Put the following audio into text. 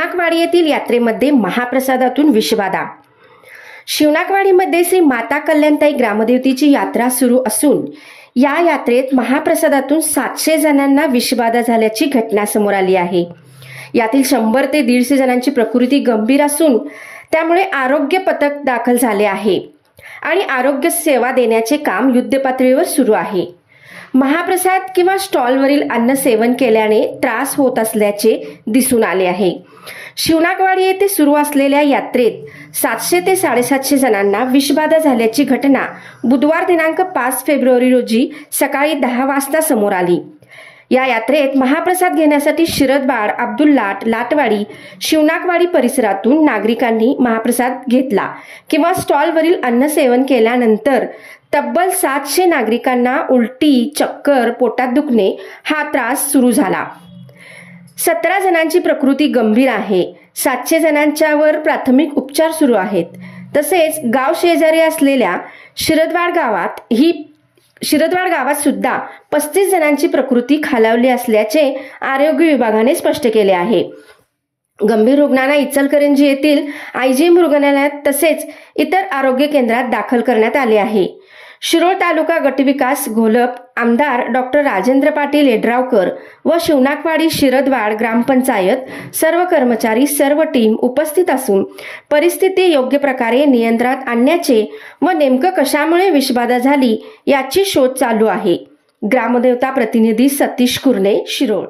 शिवनाकवाडी येथील यात्रेमध्ये महाप्रसादातून विषबाधा. शिवनाकवाडीमध्ये श्री माता कल्याणताई ग्रामदेवतीची यात्रा सुरू असून या यात्रेत महाप्रसादातून सातशे जणांना विषबाधा झाल्याची घटना समोर आली आहे. यातील शंभर ते दीडशे जणांची प्रकृती गंभीर असून त्यामुळे आरोग्य पथक दाखल झाले आहे आणि आरोग्य सेवा देण्याचे काम युद्धपातळीवर सुरू आहे. महाप्रसाद किंवा स्टॉलवरील अन्न सेवन केल्याने त्रास होत असल्याचे दिसून आले आहे. शिवनाकवाडी येथे सुरू असलेल्या यात्रेत सातशे ते साडेसातशे जणांना विषबाधा झाल्याची घटना बुधवार दिनांक पाच फेब्रुवारी रोजी सकाळी दहा वाजता समोर आली. या यात्रेत महाप्रसाद घेण्यासाठी शिरदबाड अब्दुल लाट लाटवाडी शिवनाकवाडी परिसरातून नागरिकांनी महाप्रसाद घेतला किंवा स्टॉलवरील अन्न सेवन केल्यानंतर तब्बल सातशे नागरिकांना उलटी चक्कर पोटात दुखणे हा त्रास सुरू झाला. सतरा जणांची प्रकृती गंभीर आहे. सातशे जणांच्यावर प्राथमिक उपचार सुरू आहेत. तसेच गाव शेजारी असलेल्या शिरदवाड गावात ही शिरदवाड गावात सुद्धा पस्तीस जणांची प्रकृती खालावली असल्याचे आरोग्य विभागाने स्पष्ट केले आहे. गंभीर रुग्णांना इचलकरंजी येथील आयजीएम रुग्णालयात तसेच इतर आरोग्य केंद्रात दाखल करण्यात आले आहे. शिरोळ तालुका गटविकास घोलप आमदार डॉक्टर राजेंद्र पाटील येड्रावकर व शिवनाकवाडी शिरदवाड ग्रामपंचायत सर्व कर्मचारी सर्व टीम उपस्थित असून परिस्थिती योग्य प्रकारे नियंत्रणात आणण्याचे व नेमकं कशामुळे विषबाधा झाली याची शोध चालू आहे. ग्रामदेवता प्रतिनिधी सतीश कुर्णे शिरोळ.